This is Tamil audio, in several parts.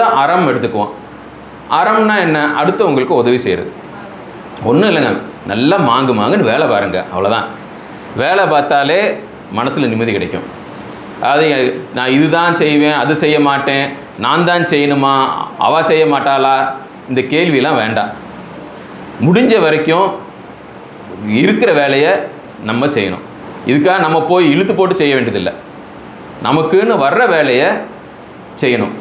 அறம் எடுத்துக்குவோம். அறம்னா என்ன? அடுத்தவங்களுக்கு உதவி செய்கிறது ஒன்றும் இல்லைங்க. நல்லா மாங்கு மாங்குன்னு வேலை பாருங்க. அவ்வளோதான் வேலை பார்த்தாலே மனசில் நிம்மதி கிடைக்கும். அது நான் இதுதான் செய்வேன் அது செய்ய மாட்டேன் நான் தான் செய்யணுமா அவ செய்ய மாட்டாளா? இந்த கேள்வியெல்லாம் வேண்டாம். முடிஞ்ச வரைக்கும் இருக்கிற வேலையை நம்ம செய்யணும். இதுக்காக நம்ம போய் இழுத்து போட்டு செய்ய வேண்டியதில்லை. நமக்குன்னு வர்ற வேலையை செய்யணும்.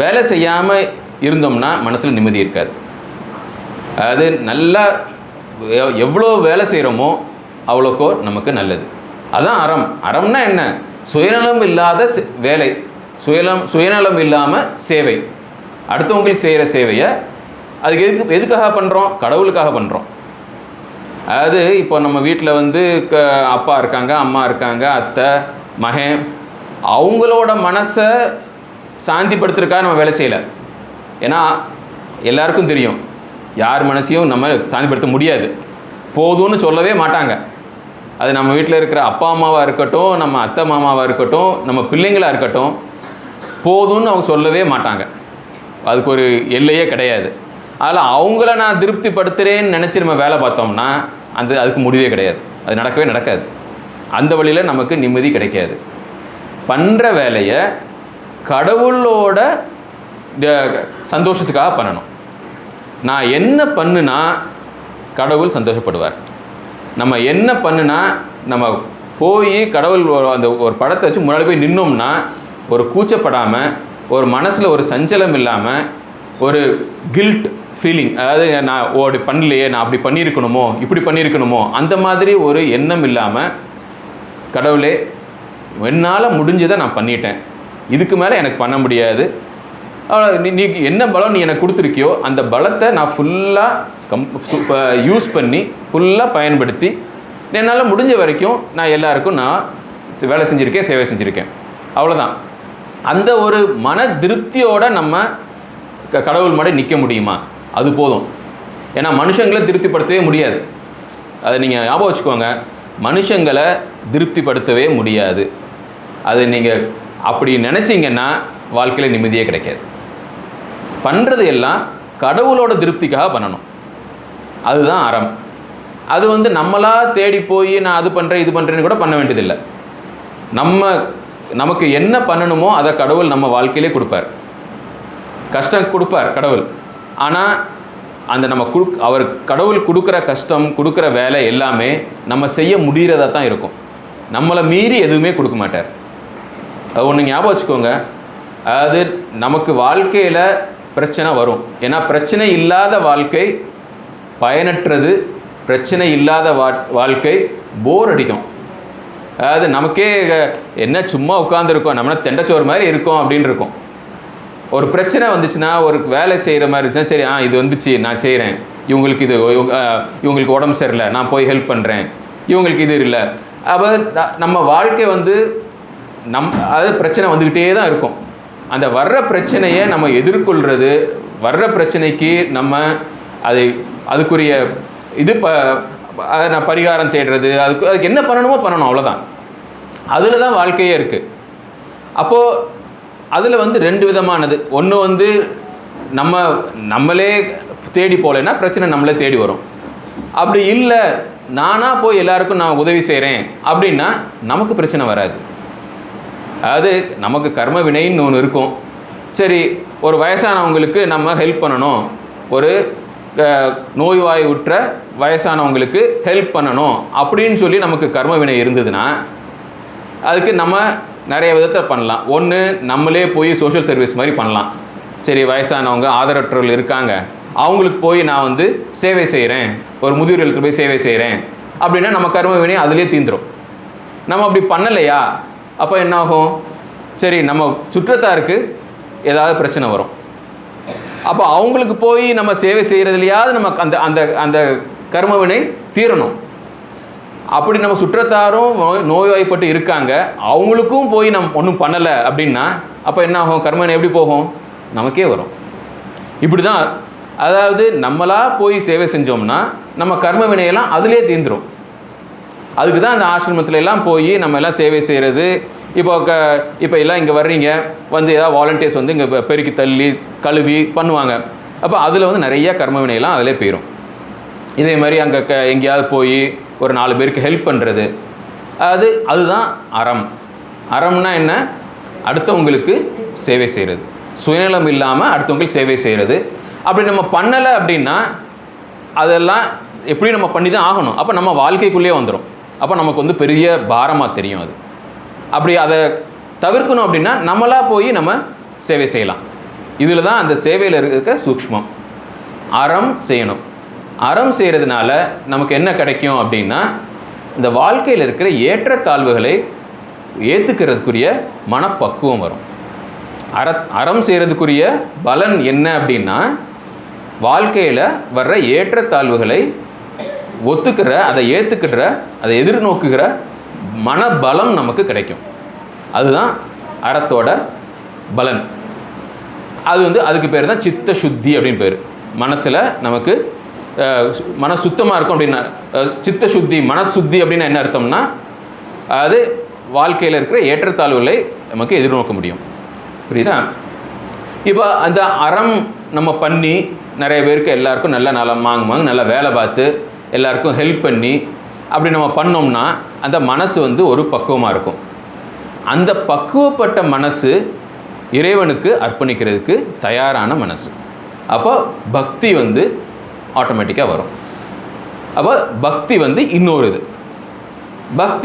வேலை செய்யாமல் இருந்தோம்னா மனசில் நிம்மதி இருக்காது. அது நல்லா எவ்வளோ வேலை செய்கிறோமோ அவ்வளோக்கோ நமக்கு நல்லது. அதுதான் அறம். அறம்னா என்ன? சுயநலம் இல்லாத வேலை. சுயநலம் சுயநலம் இல்லாமல் சேவை. அடுத்தவங்களுக்கு செய்கிற சேவையை அதுக்கு எதுக்கு எதுக்காக பண்ணுறோம் கடவுளுக்காக பண்ணுறோம் அதாவது இப்போ நம்ம வீட்டில் வந்து க அப்பா இருக்காங்க அம்மா இருக்காங்க அத்தை மகன் அவங்களோட மனசை சாந்திப்படுத்துறதுக்காக நம்ம வேலை செய்யலை. ஏன்னா எல்லாருக்கும் தெரியும் யார் மனசையும் நம்ம சாந்திப்படுத்த முடியாது. போதும்னு சொல்லவே மாட்டாங்க. அது நம்ம வீட்டில் இருக்கிற அப்பா அம்மாவாக இருக்கட்டும் நம்ம அத்தை மாமாவாக இருக்கட்டும் நம்ம பிள்ளைங்களாக இருக்கட்டும் போதும்னு அவங்க சொல்லவே மாட்டாங்க. அதுக்கு ஒரு எல்லையே கிடையாது. அதில் அவங்கள நான் திருப்திப்படுத்துகிறேன்னு நினச்சி நம்ம வேலை பார்த்தோம்னா அந்த அதுக்கு முடிவே கிடையாது. அது நடக்கவே நடக்காது. அந்த வழியில் நமக்கு நிம்மதி கிடைக்காது. பண்ணுற வேலையை கடவுளோட சந்தோஷத்துக்காக பண்ணணும். நான் என்ன பண்ணுனா கடவுள் சந்தோஷப்படுவார். நம்ம என்ன பண்ணுனா நம்ம போய் கடவுள் ஒரு- அந்த ஒரு படத்தை வச்சு முன்னாடி போய் நின்னோம்னா ஒரு கூச்சப்படாமல் ஒரு மனசில் ஒரு சஞ்சலம் இல்லாமல் ஒரு கில்ட் ஃபீலிங் அதாவது நான் ஓ அப்படி பண்ணலையே நான் அப்படி பண்ணியிருக்கணுமோ இப்படி பண்ணியிருக்கணுமோ அந்த மாதிரி ஒரு எண்ணம் இல்லாமல் கடவுளே என்னால் முடிஞ்சதை நான் பண்ணிட்டேன். இதுக்கு மேலே எனக்கு பண்ண முடியாது. அவ்வளோ நீ என்ன பலம் நீ எனக்கு கொடுத்துருக்கியோ அந்த பலத்தை நான் ஃபுல்லாக கம் யூஸ் பண்ணி ஃபுல்லாக பயன்படுத்தி என்னால் முடிஞ்ச வரைக்கும் நான் எல்லாருக்கும் நான் வேலை செஞ்சுருக்கேன் சேவை செஞ்சுருக்கேன். அவ்வளோதான் அந்த ஒரு மன திருப்தியோடு நம்ம க- கடவுள் மாட நிற்க முடியுமா? அது போதும். ஏன்னா மனுஷங்களை திருப்திப்படுத்தவே முடியாது. அதை நீங்கள் ஞாபகம் வச்சுக்கோங்க. மனுஷங்களை திருப்திப்படுத்தவே முடியாது. அதை நீங்கள் அப்படி நினச்சிங்கன்னா வாழ்க்கையில் நிம்மதியே கிடைக்காது. பண்ணுறது எல்லாம் கடவுளோட திருப்திக்காக பண்ணணும். அதுதான் அறம். அது வந்து நம்மளாக தேடி போய் நான் அது பண்ணுறேன் இது பண்ணுறேன்னு கூட பண்ண வேண்டியதில்லை. நம்ம நமக்கு என்ன பண்ணணுமோ அதை கடவுள் நம்ம வாழ்க்கையிலே கொடுப்பார். கஷ்டம் கொடுப்பார் கடவுள். ஆனால் அந்த நம்ம குடு அவர் கடவுள் கொடுக்குற கஷ்டம் கொடுக்குற வேலை எல்லாமே நம்ம செய்ய முடிகிறதா தான் இருக்கும். நம்மளை மீறி எதுவுமே கொடுக்க மாட்டார். ஒன்று ஞாபகம் வச்சுக்கோங்க. அதாவது நமக்கு வாழ்க்கையில் பிரச்சனை வரும். ஏன்னா பிரச்சனை இல்லாத வாழ்க்கை பயனற்றது. பிரச்சனை இல்லாத வா வாழ்க்கை போர் அடிக்கும். அதாவது நமக்கே என்ன சும்மா உட்காந்துருக்கோம் நம்ம தெண்டச்சோறு மாதிரி இருக்கோம் அப்படின்னு இருக்கும். ஒரு பிரச்சனை வந்துச்சுன்னா ஒரு வேலை செய்கிற மாதிரி இருந்துச்சுன்னா சரி ஆ இது வந்துச்சு நான் செய்கிறேன் இவங்களுக்கு இது இவங்களுக்கு உடம்பு சரியில்லை நான் போய் ஹெல்ப் பண்ணுறேன் இவங்களுக்கு இது இல்லை. அப்போ நம்ம வாழ்க்கை வந்து நம் அதாவது பிரச்சனை வந்துக்கிட்டே தான் இருக்கும். அந்த வர்ற பிரச்சனையை நம்ம எதிர்கொள்கிறது வர்ற பிரச்சனைக்கு நம்ம அதை அதுக்குரிய இது ப அதை நான் பரிகாரம் தேடுறது அதுக்கு அதுக்கு என்ன பண்ணணுமோ பண்ணணும் அவ்வளோதான் அதில் தான் வாழ்க்கையே இருக்குது அப்போது அதில் வந்து ரெண்டு விதமானது. ஒன்று வந்து நம்ம நம்மளே தேடி போகலைன்னா பிரச்சனை நம்மளே தேடி வரும். அப்படி இல்லை நானாக போய் எல்லாருக்கும் நான் உதவி செய்கிறேன் அப்படின்னா நமக்கு பிரச்சனை வராது. அதாவது நமக்கு கர்ம வினைன்னு ஒன்று இருக்கும். சரி ஒரு வயசானவங்களுக்கு நம்ம ஹெல்ப் பண்ணணும். ஒரு நோய்வாய் உற்ற வயசானவங்களுக்கு ஹெல்ப் பண்ணணும் அப்படின்னு சொல்லி நமக்கு கர்ம வினை இருந்ததுன்னா அதுக்கு நம்ம நிறைய விதத்தில் பண்ணலாம். ஒன்று நம்மளே போய் சோஷியல் சர்வீஸ் மாதிரி பண்ணலாம். சரி வயசானவங்க ஆதரவற்றவர்கள் இருக்காங்க. அவங்களுக்கு போய் நான் வந்து சேவை செய்கிறேன் ஒரு முதியோர் போய் சேவை செய்கிறேன் அப்படின்னா நம்ம கர்ம வினை அதிலே தீந்துரும். நம்ம அப்படி பண்ணலையா? அப்போ என்ன ஆகும் சரி நம்ம சுற்றத்தாருக்கு ஏதாவது பிரச்சனை வரும். அப்போ அவங்களுக்கு போய் நம்ம சேவை செய்கிறதுலையாவது நமக்கு அந்த அந்த அந்த கர்மவினை தீரணும். அப்படி நம்ம சுற்றத்தாரும் நோய் நோய்வாய்ப்பட்டு இருக்காங்க. அவங்களுக்கும் போய் நம்ம ஒன்றும் பண்ணலை அப்படின்னா அப்போ என்ன ஆகும் கர்மவினை எப்படி போகும்? நமக்கே வரும். இப்படி தான் அதாவது நம்மளாக போய் சேவை செஞ்சோம்னா நம்ம கர்ம வினையெல்லாம் அதிலே தீந்துடும் அதுக்கு தான் அந்த ஆசிரமத்துல எல்லாம் போய் நம்ம எல்லாம் சேவை செய்கிறது இப்போ க இப்போ எல்லாம் இங்கே வர்றீங்க வந்து ஏதாவது வாலண்டியர்ஸ் வந்து இங்கே பெருக்கி தள்ளி கழுவி பண்ணுவாங்க. அப்போ அதில் வந்து நிறைய கர்ம வினையெல்லாம் அதிலே போயிடும் இதே மாதிரி அங்கே க எங்கேயாவது போய் ஒரு நாலு பேருக்கு ஹெல்ப் பண்ணுறது அது அதுதான் அறம். அறம்னா என்ன? அடுத்தவங்களுக்கு சேவை செய்கிறது சுயநலம் இல்லாமல் அடுத்தவங்களுக்கு சேவை செய்கிறது அப்படி நம்ம பண்ணலை அப்படின்னா அதெல்லாம் எப்படி நம்ம பண்ணி தான் ஆகணும். அப்போ நம்ம வாழ்க்கைக்குள்ளேயே வந்துடும் அப்போ நமக்கு வந்து பெரிய பாரமாக தெரியும் அது. அப்படி அதை தவிர்க்கணும் அப்படின்னா நம்மளாக போய் நம்ம சேவை செய்யலாம். இதில் தான் அந்த சேவையில் இருக்க சூக்ஷ்மம். அறம் செய்யணும். அறம் செய்கிறதுனால நமக்கு என்ன கிடைக்கும் அப்படின்னா இந்த வாழ்க்கையில் இருக்கிற ஏற்றத்தாழ்வுகளை ஏற்றுக்கிறதுக்குரிய மனப்பக்குவம் வரும். அற அறம் செய்கிறதுக்குரிய பலன் என்ன அப்படின்னா வாழ்க்கையில் வர்ற ஏற்றத்தாழ்வுகளை ஒத்துக்கிற அதை ஏற்றுக்கிற அதை எதிர்நோக்குகிற மனபலம் நமக்கு கிடைக்கும். அதுதான் அறத்தோட பலன். அது வந்து அதுக்கு பேர் தான் சித்த சுத்தி அப்படின்னு பேர். மனசில் நமக்கு சு- மன சுத்தமாக இருக்கும் அப்படின்னா சித்த சுத்தி மனசுத்தி அப்படின்னு என்ன அர்த்தம்னா அது வாழ்க்கையில் இருக்கிற ஏற்றத்தாழ்வுகளை நமக்கு எதிர்நோக்க முடியும். புரியுதா? இப்போ அந்த அறம் நம்ம பண்ணி நிறைய பேருக்கு எல்லாருக்கும் நல்ல நலம் வாங்குவாங்க நல்லா வேலை பார்த்து எல்லாருக்கும் ஹெல்ப் பண்ணி அப்படி நம்ம பண்ணோம்னா அந்த மனசு வந்து ஒரு பக்குவமாக இருக்கும். அந்த பக்குவப்பட்ட மனசு இறைவனுக்கு அர்ப்பணிக்கிறதுக்கு தயாரான மனசு. அப்போ பக்தி வந்து ஆட்டோமேட்டிக்காக வரும். அப்போ பக்தி வந்து இன்னொரு இது. பக்தி